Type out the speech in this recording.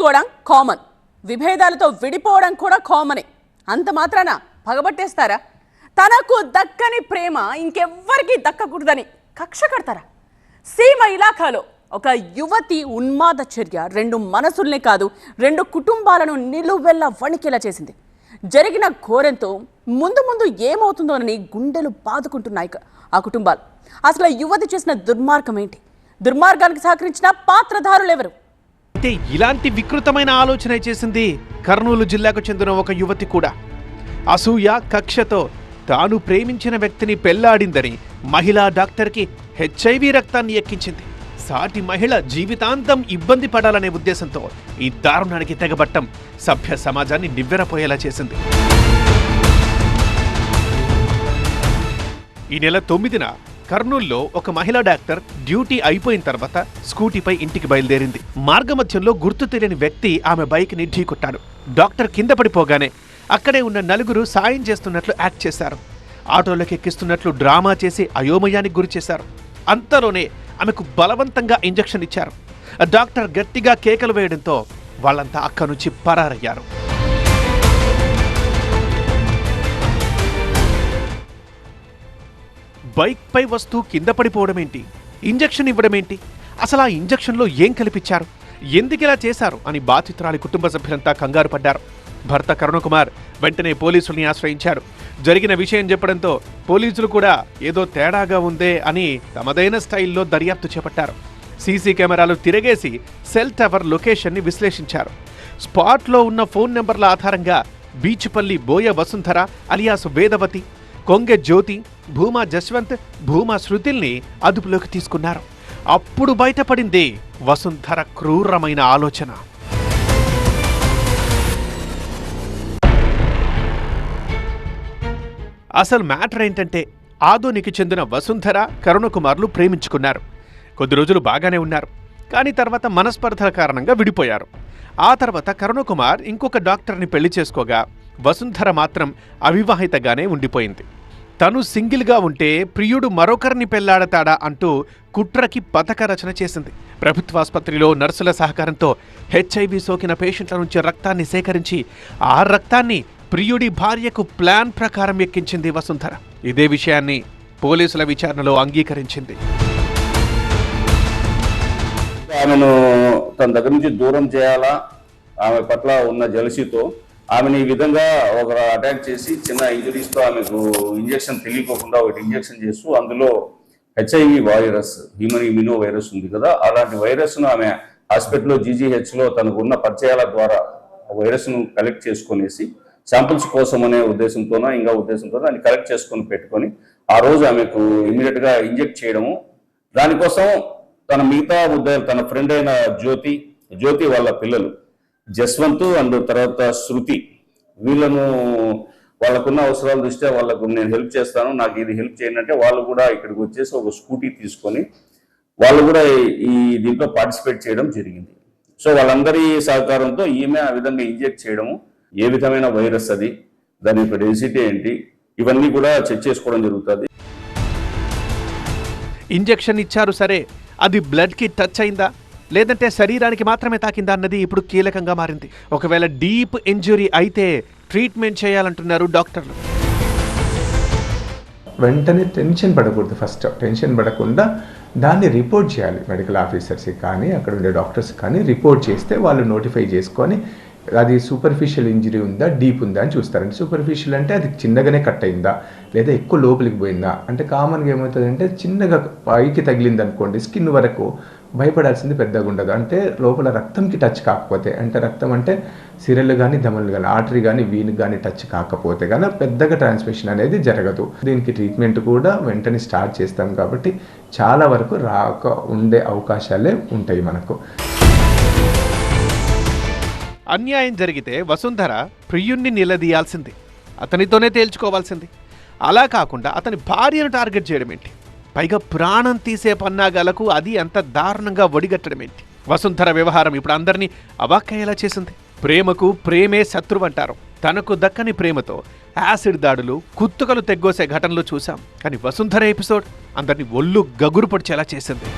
కలుసుకోవడం కామన్. విభేదాలతో విడిపోవడం కూడా కామనే. అంత మాత్రాన పగబట్టేస్తారా? తనకు దక్కని ప్రేమ ఇంకెవ్వరికీ దక్కకూడదని కక్ష కడతారా? సీమ ఇలాఖాలో ఒక యువతి ఉన్మాద చర్య రెండు మనసుల్ని కాదు రెండు కుటుంబాలను నిలువెల్ల వణికేలా చేసింది. జరిగిన ఘోరంతో ముందు ముందు ఏమవుతుందోనని గుండెలు బాదుకుంటున్నాయి ఆ కుటుంబాలు. అసలు యువతి చేసిన దుర్మార్గం ఏంటి? దుర్మార్గానికి సహకరించిన పాత్రధారులు ఎవరు అయితే ఇలాంటి వికృతమైన ఆలోచన చేసింది కర్నూలు జిల్లాకు చెందిన ఒక యువతి కూడా. అసూయ కక్షతో తాను ప్రేమించిన వ్యక్తిని పెళ్ళాడిందని మహిళా డాక్టర్కి హెచ్ఐవి రక్తాన్ని ఎక్కించింది. సాటి మహిళ జీవితాంతం ఇబ్బంది పడాలనే ఉద్దేశంతో ఈ దారుణానికి తెగబట్టం సభ్య సమాజాన్ని నివ్వెరపోయేలా చేసింది. ఈ నెల తొమ్మిదిన కర్నూల్లో ఒక మహిళా డాక్టర్ డ్యూటీ అయిపోయిన తర్వాత స్కూటీపై ఇంటికి బయలుదేరింది. మార్గమధ్యంలో గుర్తు తెలియని వ్యక్తి ఆమె బైక్ని ఢీకొట్టాడు. డాక్టర్ కింద పడిపోగానే అక్కడే ఉన్న నలుగురు సాయం చేస్తున్నట్లు యాక్ట్ చేశారు. ఆటోలోకి ఎక్కిస్తున్నట్లు డ్రామా చేసి అయోమయానికి గురి చేశారు. అంతలోనే ఆమెకు బలవంతంగా ఇంజెక్షన్ ఇచ్చారు. డాక్టర్ గట్టిగా కేకలు వేయడంతో వాళ్ళంతా అక్కడి నుంచి పరారయ్యారు. బైక్పై వస్తువు కింద పడిపోవడం ఏంటి ఇంజెక్షన్ ఇవ్వడం ఏంటి అసలు ఆ ఇంజెక్షన్లో ఏం కల్పించారు? ఎందుకు ఇలా చేశారు? అని బాధితురాలి కుటుంబ సభ్యులంతా కంగారు పడ్డారు. భర్త కరుణకుమార్ వెంటనే పోలీసుల్ని ఆశ్రయించారు. జరిగిన విషయం చెప్పడంతో పోలీసులు కూడా ఏదో తేడాగా ఉందే అని తమదైన స్టైల్లో దర్యాప్తు చేపట్టారు. సీసీ కెమెరాలు తిరగేసి సెల్ టవర్ లొకేషన్ని విశ్లేషించారు. స్పాట్లో ఉన్న ఫోన్ నెంబర్ల ఆధారంగా బీచ్పల్లి బోయ వసుంధర అలియాస్ వేదవతి కొంగె జ్యోతి భూమా జశ్వంత్ భూమా శృతిల్ని అదుపులోకి తీసుకున్నారు. అప్పుడు బయటపడింది వసుంధర క్రూరమైన ఆలోచన. అసలు మ్యాటర్ ఏంటంటే ఆదోనికి చెందిన వసుంధర కరుణకుమార్లు ప్రేమించుకున్నారు. కొద్ది రోజులు బాగానే ఉన్నారు. కానీ తర్వాత మనస్పర్ధల కారణంగా విడిపోయారు. ఆ తర్వాత కరుణకుమార్ ఇంకొక డాక్టర్ని పెళ్ళి చేసుకోగా వసుంధర మాత్రం అవివాహితగానే ఉండిపోయింది. తను సింగిల్గా ఉంటే ప్రియుడు మరొకరిని పెళ్ళాడతాడా అంటూ కుట్రకి పథక రచన చేసింది. ప్రభుత్వాసుపత్రిలో నర్సుల సహకారంతో హెచ్ఐవి సోకిన పేషెంట్ల నుంచి రక్తాన్ని సేకరించి ఆ రక్తాన్ని ప్రియుడి భార్యకు ప్లాన్ ప్రకారం ఎక్కించింది వసుంధర. ఇదే విషయాన్ని పోలీసుల విచారణలో అంగీకరించింది. ఆమెను తన దగ్గర నుంచి దూరం చేయాలా? ఆమె పట్ల ఉన్న జలసితో ఆమెను ఈ విధంగా ఒక అటాక్ చేసి చిన్న ఇంజరీస్తో ఆమెకు ఇంజెక్షన్ తెలియకోకుండా ఒకటి ఇంజెక్షన్ చేస్తూ అందులో HIV virus human immuno virus ఉంది కదా అలాంటి వైరస్ను ఆమె హాస్పిటల్లో జీజీహెచ్లో తనకు ఉన్న పరిచయాల ద్వారా వైరస్ను కలెక్ట్ చేసుకునేసి శాంపిల్స్ కోసం అనే ఉద్దేశంతోనో ఇంకా ఉద్దేశంతో దాన్ని కలెక్ట్ చేసుకొని పెట్టుకొని ఆ రోజు ఆమెకు ఇమీడియట్గా ఇంజెక్ట్ చేయడము. దానికోసం తన మిగతా ఉద్యోగం తన ఫ్రెండ్ అయిన జ్యోతి జ్యోతి వాళ్ళ పిల్లలు జస్వంత్ అండ్ తర్వాత శృతి. వీళ్ళను వాళ్ళకున్న అవసరాల దృష్ట్యా వాళ్ళకు నేను హెల్ప్ చేస్తాను. నాకు ఇది హెల్ప్ చేయండి అంటే వాళ్ళు కూడా ఇక్కడికి వచ్చేసి ఒక స్కూటీ తీసుకొని వాళ్ళు కూడా ఈ- ఈ దీంట్లో పార్టిసిపేట్ చేయడం జరిగింది. సో వాళ్ళందరి సహకారంతో ఈమె ఆ విధంగా ఇంజెక్ట్ చేయడము ఏ విధమైన వైరస్ అది దాని యొక్క డెన్సిటీ ఏంటి ఇవన్నీ కూడా చెక్ చేసుకోవడం జరుగుతుంది. ఇంజెక్షన్ ఇచ్చారు సరే అది బ్లడ్కి టచ్ అయిందా? లేదంటే శరీరానికి మాత్రమే తాకిందా అన్నది ఇప్పుడు కీలకంగా మారింది. ఒకవేళ డీప్ ఇంజురీ అయితే ట్రీట్మెంట్ చేయాలంటున్నారు డాక్టర్లు. వెంటనే టెన్షన్ పడకూడదు ఫస్ట్. టెన్షన్ పడకుండా దాన్ని రిపోర్ట్ చేయాలి. మెడికల్ ఆఫీసర్స్కి కానీ అక్కడ ఉండే డాక్టర్స్ కానీ రిపోర్ట్ చేస్తే వాళ్ళు నోటిఫై చేసుకొని అది సూపర్ఫిషియల్ ఇంజరీ ఉందా? డీప్ ఉందా? అని చూస్తారండి సూపర్ఫిషియల్ అంటే అది చిన్నగానే కట్ అయిందా? లేదా ఎక్కువ లోపలికి పోయిందా? అంటే కామన్గా ఏమవుతుందంటే చిన్నగా పైకి తగిలింది అనుకోండి స్కిన్ వరకు భయపడాల్సింది పెద్దగా ఉండదు. అంటే లోపల రక్తంకి టచ్ కాకపోతే అంటే రక్తం అంటే సిరలు కానీ ధమలు కానీ ఆర్టరీ కానీ వీన్ కానీ టచ్ కాకపోతే కానీ పెద్దగా ట్రాన్స్మిషన్ అనేది జరగదు. దీనికి ట్రీట్మెంట్ కూడా వెంటనే స్టార్ట్ చేస్తాం కాబట్టి చాలా వరకు రాక ఉండే అవకాశాలే ఉంటాయి మనకు. అన్యాయం జరిగితే వసుంధర ప్రియుణ్ణి నిలదీయాల్సింది. అతనితోనే తేల్చుకోవాల్సింది. అలా కాకుండా అతని భార్యను టార్గెట్ చేయడం ఏంటి పైగా ప్రాణం తీసే పన్నాగాలకు అది అంత దారుణంగా ఒడిగట్టడం ఏంటి? వసుంధర వ్యవహారం ఇప్పుడు అందరినీ అవాక్కయ్యేలా చేసింది. ప్రేమకు ప్రేమే శత్రువు అంటారు. తనకు దక్కని ప్రేమతో యాసిడ్ దాడులు కుత్తుకలు తెగ్గోసే ఘటనలు చూశాం. కానీ వసుంధర ఎపిసోడ్ అందరినీ ఒళ్ళు గగురు పొడిచేలా చేసింది.